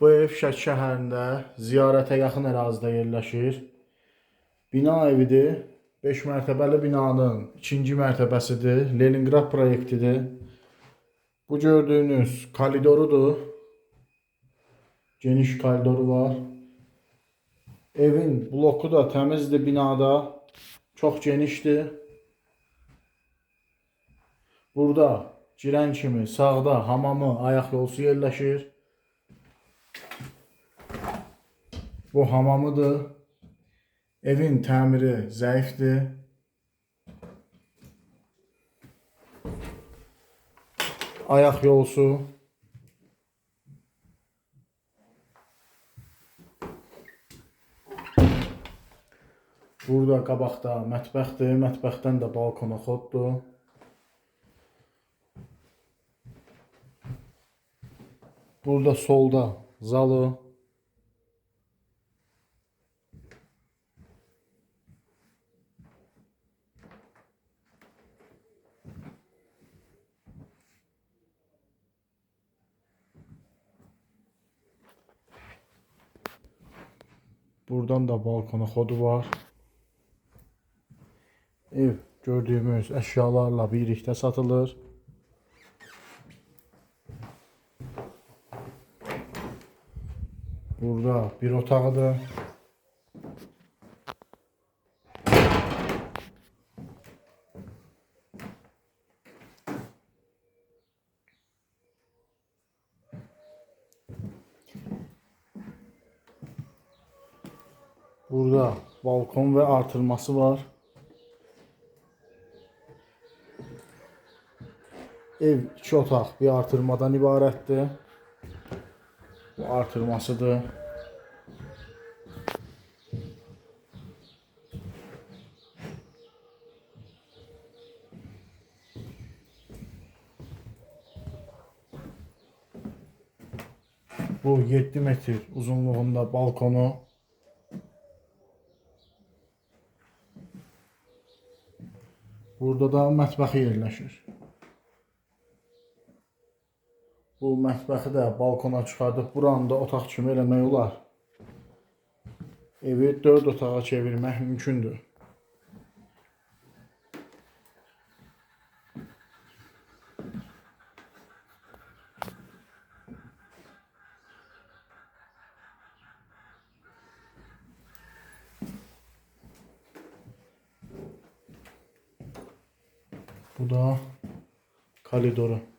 Bu ev Şəki şəhərində ziyarətə yaxın ərazidə yerləşir. Bina evidir. 5 mərtəbəli binanın ikinci mərtəbəsidir. Leningrad proyektidir. Bu gördüyünüz koridorudur. Geniş koridoru var. Evin bloku da təmizdir binada. Çox genişdir. Burada girən kimi sağda hamamı, ayaq yolusu yerləşir. Bu hamamıdır. Evin təmiri zəifdir. Ayaq yolusu. Burada qabaqda mətbəxdir. Mətbəxdən də balkona xoddur. Burada solda zalı. Buradan da balkona xodu var. Ev gördüyümüz əşyalarla birlikdə satılır. Burada bir otağıdır. Burada balkon ve artırması var. Ev iki otaq bir artırmadan ibarətdir. Bu artırmasıdır. Bu 7 metr uzunluğunda balkonu. Burada da mətbəxi yerləşir. Bu mətbəxi də balkona çıxardıb buranı da otaq kimi eləmək olar. Evi 4 otağa çevirmək mümkündür. Bu da koridoru.